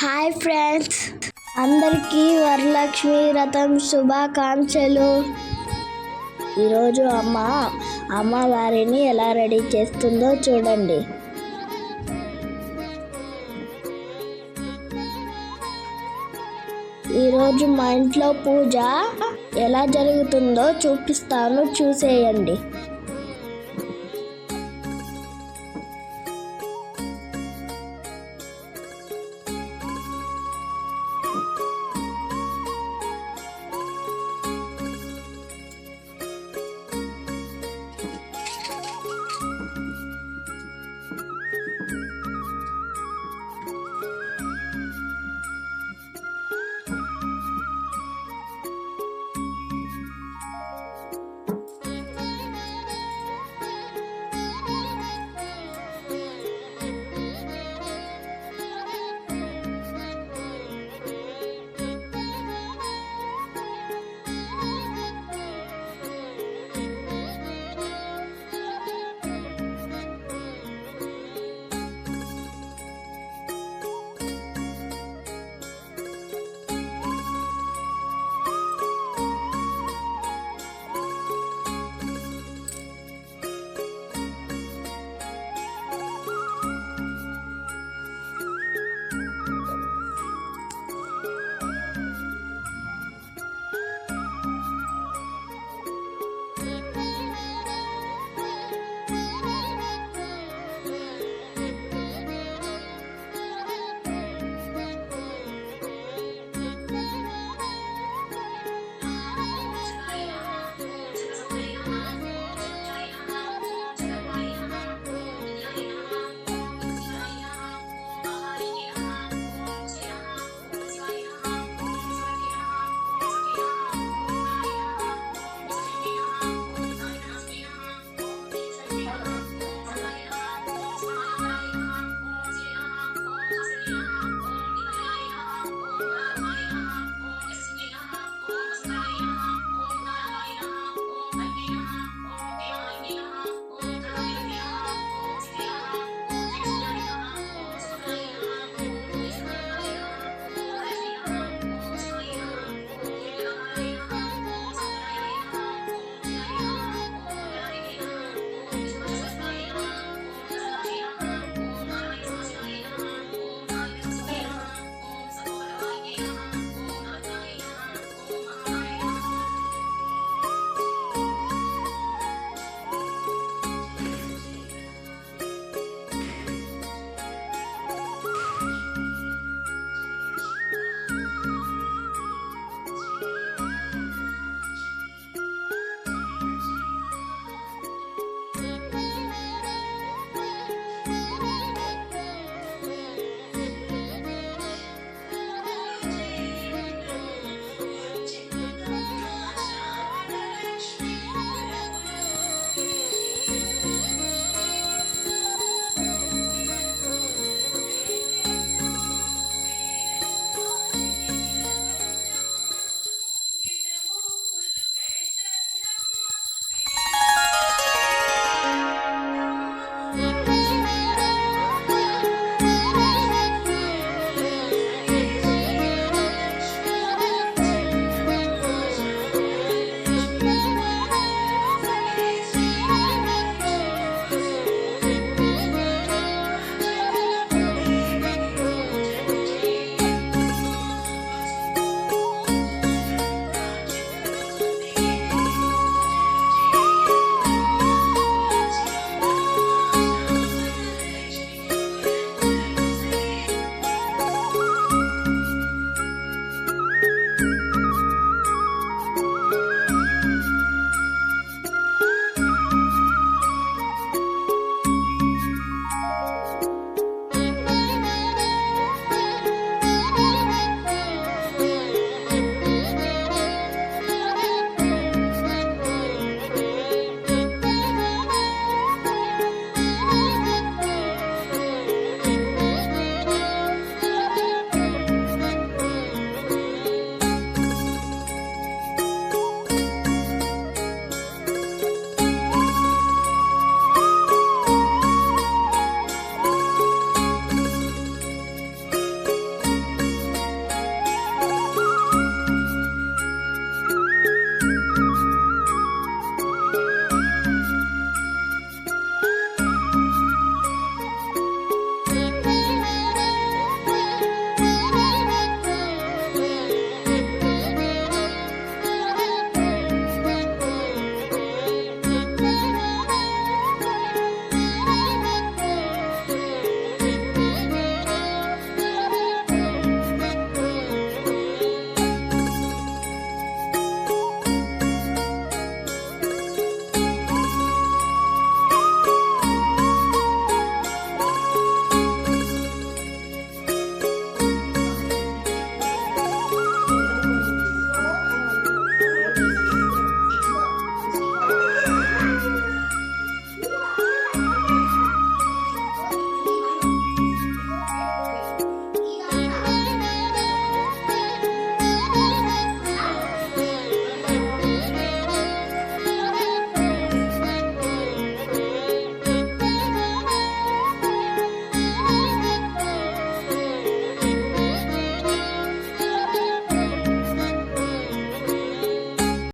Hi friends. అందరికీ వరలక్ష్మి వ్రతం శుభాకాంక్షలు. ఈరోజు అమ్మ అమ్మవారిని ఎలా రెడీ చేస్తుందో చూడండి. ఈరోజు మా ఇంట్లో పూజ ఎలా జరుగుతుందో చూపిస్తాను చూసేయండి.